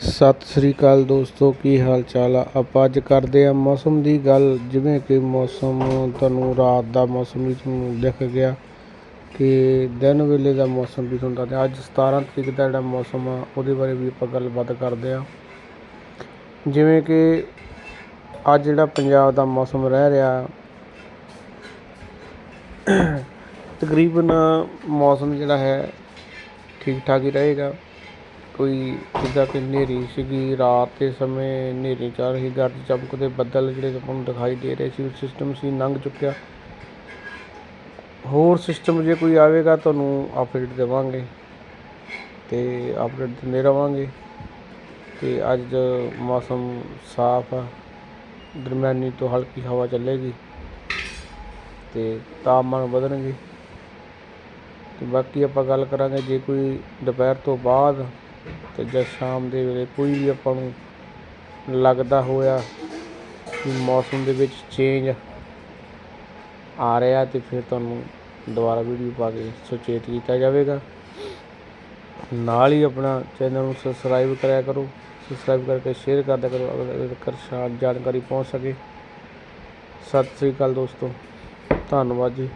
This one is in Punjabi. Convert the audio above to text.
ਸਤਿ ਸ੍ਰੀ ਅਕਾਲ ਦੋਸਤੋ, ਕੀ ਹਾਲ ਚਾਲ ਆ? ਆਪਾਂ ਅੱਜ ਕਰਦੇ ਆ ਮੌਸਮ ਦੀ ਗੱਲ, ਜਿਵੇਂ ਕਿ ਮੌਸਮ ਤੁਹਾਨੂੰ ਰਾਤ ਦਾ ਮੌਸਮ ਵੀ ਤੁਹਾਨੂੰ ਦਿਖ ਗਿਆ ਕਿ ਦਿਨ ਵੇਲੇ ਦਾ ਮੌਸਮ ਵੀ ਤੁਹਾਨੂੰ ਤੇ ਅੱਜ 17 ਤਰੀਕ ਦਾ ਜਿਹੜਾ ਮੌਸਮ ਆ, ਉਹਦੇ ਬਾਰੇ ਵੀ ਆਪਾਂ ਗੱਲਬਾਤ ਕਰਦੇ ਆ ਜਿਵੇਂ ਕਿ ਅੱਜ ਜਿਹੜਾ ਪੰਜਾਬ ਦਾ ਮੌਸਮ ਰਹਿ ਰਿਹਾ, ਤਕਰੀਬਨ ਮੌਸਮ ਜਿਹੜਾ ਹੈ ਠੀਕ ਠਾਕ ਹੀ ਰਹੇਗਾ। ਕੋਈ ਜਿੱਦਾਂ ਕਿ ਹਨੇਰੀ ਸੀਗੀ, ਰਾਤ ਦੇ ਸਮੇਂ ਹਨੇਰੀ ਚੱਲ ਰਹੀ ਗਰਜ ਚਮਕਦੇ ਬੱਦਲ ਜਿਹੜੇ ਆਪਾਂ ਨੂੰ ਦਿਖਾਈ ਦੇ ਰਹੇ ਸੀ ਸਿਸਟਮ ਸੀ, ਲੰਘ ਚੁੱਕਿਆ। ਹੋਰ ਸਿਸਟਮ ਜੇ ਕੋਈ ਆਵੇਗਾ, ਤੁਹਾਨੂੰ ਅਪਡੇਟ ਦੇਵਾਂਗੇ ਤੇ ਅਪਡੇਟ ਦਿੰਦੇ ਰਵਾਂਗੇ। ਤੇ ਅੱਜ ਮੌਸਮ ਸਾਫ਼ ਆ, ਦਰਮਿਆਨੀ ਤੋਂ ਹਲਕੀ ਹਵਾ ਚੱਲੇਗੀ ਤੇ ਤਾਪਮਾਨ ਵਧਣਗੇ। ਤੇ ਬਾਕੀ ਆਪਾਂ ਗੱਲ ਕਰਾਂਗੇ, ਜੇ ਕੋਈ ਦੁਪਹਿਰ ਤੋਂ ਬਾਅਦ ਅਤੇ ਜਦ ਸ਼ਾਮ ਦੇ ਵੇਲੇ ਕੋਈ ਵੀ ਆਪਾਂ ਨੂੰ ਲੱਗਦਾ ਹੋਇਆ ਕਿ ਮੌਸਮ ਦੇ ਵਿੱਚ ਚੇਂਜ ਆ ਰਿਹਾ ਤੇ ਫਿਰ ਤੁਹਾਨੂੰ ਦੁਬਾਰਾ ਵੀਡੀਓ ਪਾ ਕੇ ਸੁਚੇਤ ਕੀਤਾ ਜਾਵੇਗਾ। ਨਾਲ ਹੀ ਆਪਣਾ ਚੈਨਲ ਨੂੰ ਸਬਸਕ੍ਰਾਈਬ ਕਰਿਆ ਕਰੋ। ਸਬਸਕ੍ਰਾਈਬ ਕਰਕੇ ਸ਼ੇਅਰ ਕਰਦਿਆ ਕਰੋ। ਅਗਰ ਤੱਕ ਸ਼ਾਨ ਜਾਣਕਾਰੀ ਪਹੁੰਚ ਸਕੇ। ਸਤਿ ਸ੍ਰੀ ਅਕਾਲ ਦੋਸਤੋ। ਧੰਨਵਾਦ ਜੀ।